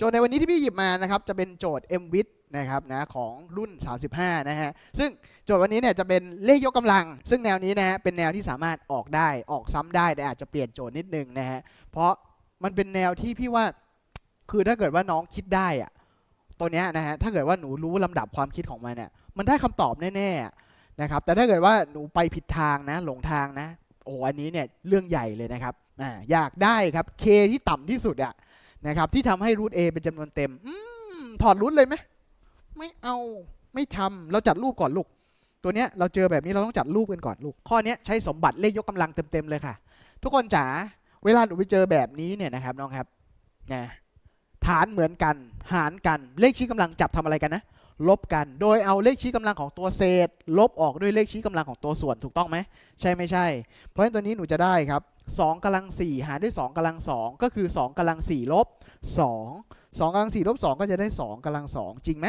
โจทย์ในวันนี้ที่พี่หยิบมานะครับจะเป็นโจทย์ m w i t นะครับนะของรุ่น 35 นะฮะซึ่งโจทย์วันนี้เนี่ยจะเป็นเลขยกกำลัง ซึ่งแนวนี้นะฮะเป็นแนวที่สามารถออกได้ออกซ้ำได้แต่อาจจะเปลี่ยนโจทย์นิดนึงนะฮะเพราะมันเป็นแนวที่พี่ว่าคือถ้าเกิดว่าน้องคิดได้อะตัวเนี้ยนะฮะถ้าเกิดว่าหนูรู้ลำดับความคิดของมันเนี่ยมันได้คำตอบแน่ๆนะครับแต่ถ้าเกิดว่าหนูไปผิดทางนะหลงทางนะโอ้อันนี้เนี่ยเรื่องใหญ่เลยนะครับอ่าอยากได้ครับ k ที่ต่ำที่สุดอะ นะครับที่ทำให้รูท a เป็นจำนวนเต็มอถอดรูทเลยไหมไม่เอาไม่ทำเราจัดรูปก่อนลูก ตัวเนี้ยเราเจอแบบนี้เราต้องจัดรูปกันก่อนลูก ข้อเนี้ยใช้สมบัติเลขยกกำลังเต็มๆเลยค่ะ ทุกคนจ๋าเวลาหนูไปเจอแบบนี้เนี่ยนะครับน้องครับนะฐานเหมือนกัน หารกันเลขชี้กำลังจับทำอะไรกันนะลบกัน โดยเอาเลขชี้กำลังของตัวเศษ ลบออกด้วยเลขชี้กำลังของตัวส่วนถูกต้องไหมใช่ไม่ใช่ เพราะฉะนั้นตัวนี้หนูจะได้ครับ 2กำลัง4หารด้วย 2กำลัง 2 ก็คือ 2กำลัง4ลบ2 2กำลัง4ลบ2ก็จะได้ 2กำลัง 2 จริงไหม